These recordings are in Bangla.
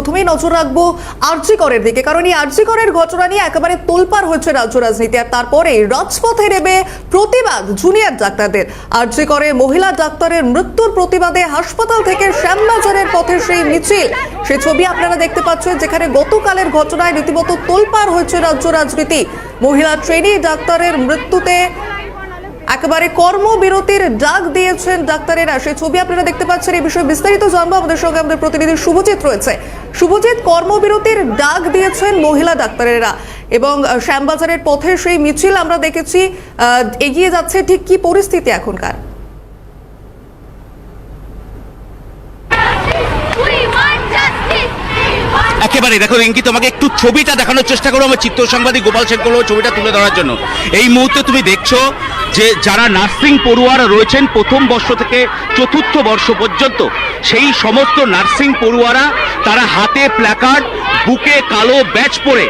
প্রথমেই নজর রাখব আরজি করের দিকে, কারণ এই আরজি করের ঘটনা নিয়ে একেবারে তোলপার হয়েছে রাজ্য রাজনীতি। আর তারপরে রাজপথে নেবে প্রতিবাদ জুনিয়র ডাক্তারদের। আরজি করে মহিলা ডাক্তারের মৃত্যুর প্রতিবাদে হাসপাতাল থেকে শ্যামবাজারের পথে সেই মিছিল। সে ছবি আপনারা দেখতে পাচ্ছেন, যেখানে গতকালের ঘটনায় রীতিমতো তোলপার হয়েছে রাজ্য রাজনীতি। মহিলা ট্রেনি ডাক্তারের মৃত্যুতে একেবারে কর্মবিরতির ডাক দিয়েছেন ডাক্তারেরা। সেই ছবি আপনারা দেখতে পাচ্ছেন এই বিষয়ে বিস্তারিত জানব আমাদের সঙ্গে আমাদের প্রতিনিধি শুভজিৎ রয়েছে। শুভজিৎ কর্মবিরতির ডাক দিয়েছেন মহিলা ডাক্তারেরা। এবং শ্যামবাজারের পথে সেই মিছিল আমরা দেখেছি। এগিয়ে যাচ্ছে, ঠিক কি পরিস্থিতি এখনকার? একেবারে দেখো রিঙ্কি তোমাকে একটু ছবিটা দেখানোর চেষ্টা করব আমার চিত্র সাংবাদিক গোপাল সেন করল ছবিটা তুলে ধরার জন্য। এই মুহূর্তে তুমি দেখছ যে যারা নার্সিং পড়ুয়ারা রয়েছেন প্রথম বর্ষ থেকে চতুর্থ বর্ষ পর্যন্ত, সেই সমস্ত নার্সিং পড়ুয়ারা তারা হাতে প্ল্যাকার্ড বুকে কালো ব্যাচ পরে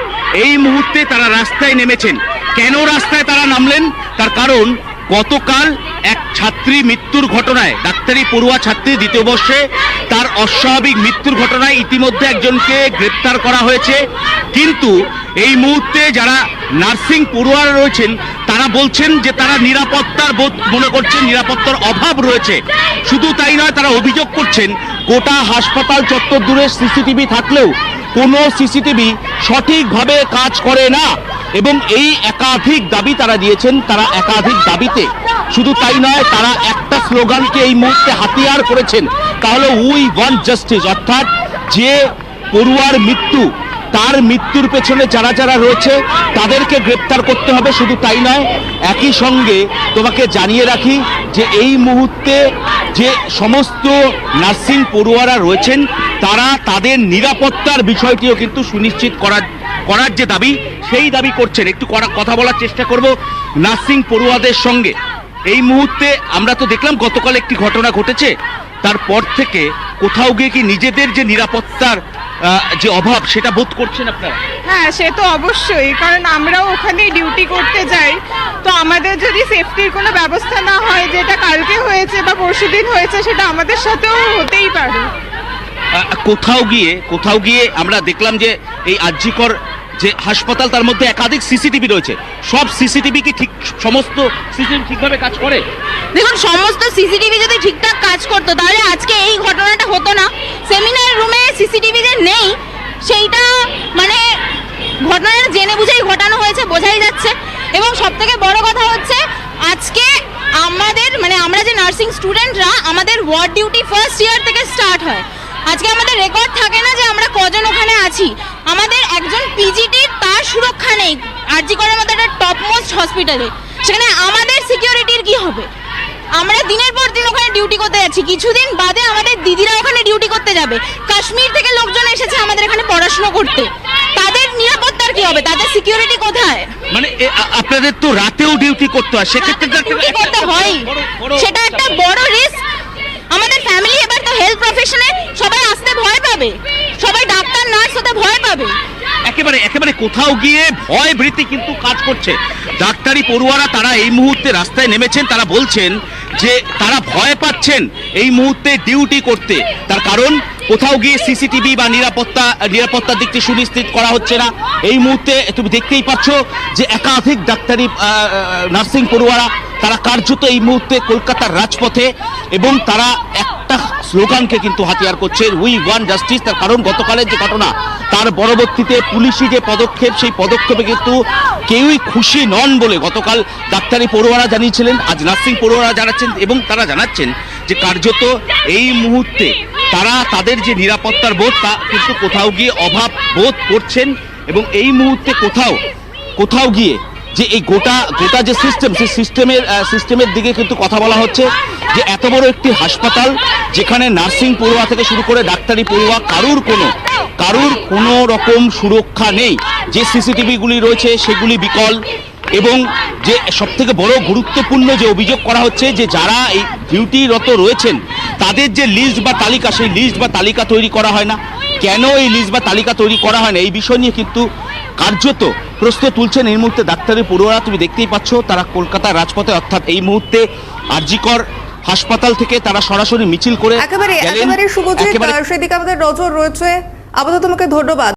এই মুহূর্তে তারা রাস্তায় নেমেছেন। কেন রাস্তায় তারা নামলেন? তার কারণ গতকাল এক ছাত্রী মৃত্যুর ঘটনায়, ডাক্তারি পড়ুয়া ছাত্রী দ্বিতীয় বর্ষে তার অস্বাভাবিক মৃত্যুর ঘটনায় ইতিমধ্যে একজনকে গ্রেপ্তার করা হয়েছে। কিন্তু এই মুহূর্তে যারা নার্সিং পড়ুয়ারা রয়েছেন, তারা বলছেন যে তারা নিরাপত্তার বোধ মনে করছেন, নিরাপত্তার অভাব রয়েছে। শুধু তাই নয়, তারা অভিযোগ করছেন, গোটা হাসপাতাল চত্বর দূরে সিসিটিভি থাকলেও কোনো সিসিটিভি সঠিকভাবে কাজ করে না। এবং এই একাধিক দাবি তারা দিয়েছেন, তারা একাধিক দাবিতে। শুধু তাই নয়, তারা একটা স্লোগানকে এই মুহূর্তে হাতিয়ার করেছেন। তাহলে উই ওয়ান্ট জাস্টিস, অর্থাৎ যে পড়ুয়ার মৃত্যু, তার মৃত্যুর পেছনে যারা যারা রয়েছে, তাদেরকে গ্রেপ্তার করতে হবে। শুধু তাই নয়, একই সঙ্গে তোমাকে জানিয়ে রাখি যে এই মুহূর্তে যে সমস্ত নার্সিং পড়ুয়ারা রয়েছেন, তারা তাদের নিরাপত্তার বিষয়টিও কিন্তু সুনিশ্চিত করার করার যে দাবি সেই দাবি করছেন। একটু করা- কথা বলার চেষ্টা করব নার্সিং পড়ুয়াদের সঙ্গে। এই মুহূর্তে আমরা তো দেখলাম গতকাল একটি ঘটনা ঘটেছে। তারপর থেকে কোথাও গিয়ে কি নিজেদের যে নিরাপত্তার যে অভাব সেটা বোধ করছেন আপনারা? হ্যাঁ সে তো অবশ্যই। কারণ আমরাও ওখানে ডিউটি করতে যাই। তো আমাদের যদি সেফটির কোনো ব্যবস্থা না হয় যেটা কালকে হয়েছে বা পরশুদিন হয়েছে সেটা আমাদের সাথেও হতেই পারে। কোথাও গিয়ে কোথাও গিয়ে আমরা দেখলাম যে এই আর্যিকর যে হাসপাতাল তার মধ্যে একাধিক সিসিটিভি রয়েছে। সব সিসিটিভি কি ঠিক, সমস্ত সিসিটিভি ঠিকভাবে কাজ করে? দেখুন, সমস্ত সিসিটিভি যদি ঠিকঠাক কাজ করতো, তাহলে আজকে এই ঘটনাটা হতো না। সেমিনার রুমে সিসিটিভি যে নেই, সেইটা মানে ঘটনাটা জেনে বুঝেই ঘটানো হয়েছে, বোঝাই যাচ্ছে। এবং সব থেকে বড় কথা হচ্ছে, আজকে আমাদের মানে আমরা যে নার্সিং স্টুডেন্টরা, আমাদের ওয়ার্ড ডিউটি ফার্স্ট ইয়ার থেকে স্টার্ট হয়। আজকে আমাদের রেকর্ড থাকে না যে আমরা কজন ওখানে আছি। আমাদের একজন পিজিটির তার সুরক্ষা নেই। আরজি করার মতো একটা টপ মোস্ট হসপিটালে সেখানে আমাদের সিকিউরিটির কি হবে? আমরা দিনের পর দিন ওখানে ডিউটি করতে যাচ্ছি। কিছুদিন বাদে আমাদের দিদিরা ওখানে ডিউটি করতে যাবে। কাশ্মীর থেকে লোকজন এসেছে আমাদের এখানে পড়াশোনা করতে। তাদের নিরাপত্তার কি হবে? তাদের সিকিউরিটি কোথায়? মানে আপনাদের তো রাতেও ডিউটি করতে হয়। সেক্ষেত্রে করতে হয়। সেটা একটা বড় রিস্ক আমাদের ফ্যামিলি এবার তো হেলথ প্রফেশনে সবাই আসতে ভয় পাবে সবাই ডাক্তার নার্স হতে ভয় পাবে একেবারে একেবারে কোথাও গিয়ে ভয় ভীতি কিন্তু কাজ করছে। ডাক্তারি পড়ুয়ারা তারা এই মুহূর্তে রাস্তায় নেমেছেন, তারা বলছেন যে তারা ভয় পাচ্ছেন এই মুহূর্তে ডিউটি করতে। তার কারণ, কোথাও গিয়ে সিসিটিভি বা নিরাপত্তা, নিরাপত্তার দিকটি সুনিশ্চিত করা হচ্ছে না। এই মুহূর্তে তুমি দেখতেই পাচ্ছ যে একাধিক ডাক্তারি নার্সিং পড়ুয়ারা, তারা কার্যত এই মুহূর্তে কলকাতার রাজপথে এবং তারা একটা স্লোগানকে কিন্তু হাতিয়ার করছে। উই ওয়ান জাস্টিস তার কারণ গতকালের যে ঘটনা, তার পরবর্তীতে পুলিশি যে পদক্ষেপ, সেই পদক্ষেপে কিন্তু কেউই খুশি নন বলে গতকাল ডাক্তারি পড়ুয়ারা জানিয়েছিলেন, আজ নার্সিং পড়ুয়ারা জানাচ্ছেন এবং তারা জানাচ্ছেন যে কার্যত এই মুহূর্তে তারা তাদের যে নিরাপত্তার বোধ, তা কিন্তু কোথাও গিয়ে অভাব বোধ করছেন এবং এই মুহূর্তে কোথাও কোথাও গিয়ে যে এই গোটা গোটা যে সিস্টেম সেই সিস্টেমের সিস্টেমের দিকে কিন্তু কথা বলা হচ্ছে যে এত বড় একটি হাসপাতাল যেখানে নার্সিং পড়ুয়া থেকে শুরু করে ডাক্তারি পড়ুয়া কারুর কোনো কারুর কোনো রকম সুরক্ষা নেই। যে সিসিটিভিগুলি রয়েছে সেগুলি বিকল এবং যে সব থেকে বড় গুরুত্বপূর্ণ যে অভিযোগ করা হচ্ছে যে যারা এই ডিউটিরত রয়েছেন, তাদের যে লিস্ট বা তালিকা, সেই লিস্ট বা তালিকা তৈরি করা হয় না। কেন এই লিস্ট বা তালিকা তৈরি করা হয় না? এই বিষয় নিয়ে কিন্তু কার্যত প্রশ্ন তুলছেন এই মুহূর্তে ডাক্তারের পড়ুয়ারা। তুমি দেখতেই পাচ্ছ তারা কলকাতার রাজপথে অর্থাৎ এই মুহূর্তে আরজিকর হাসপাতাল থেকে তারা সরাসরি মিছিল করে একেবারে গেলেন। একেবারে শুভজিৎ সেদিকে আমাদের নজর রয়েছে। আপাতত তোমাকে ধন্যবাদ।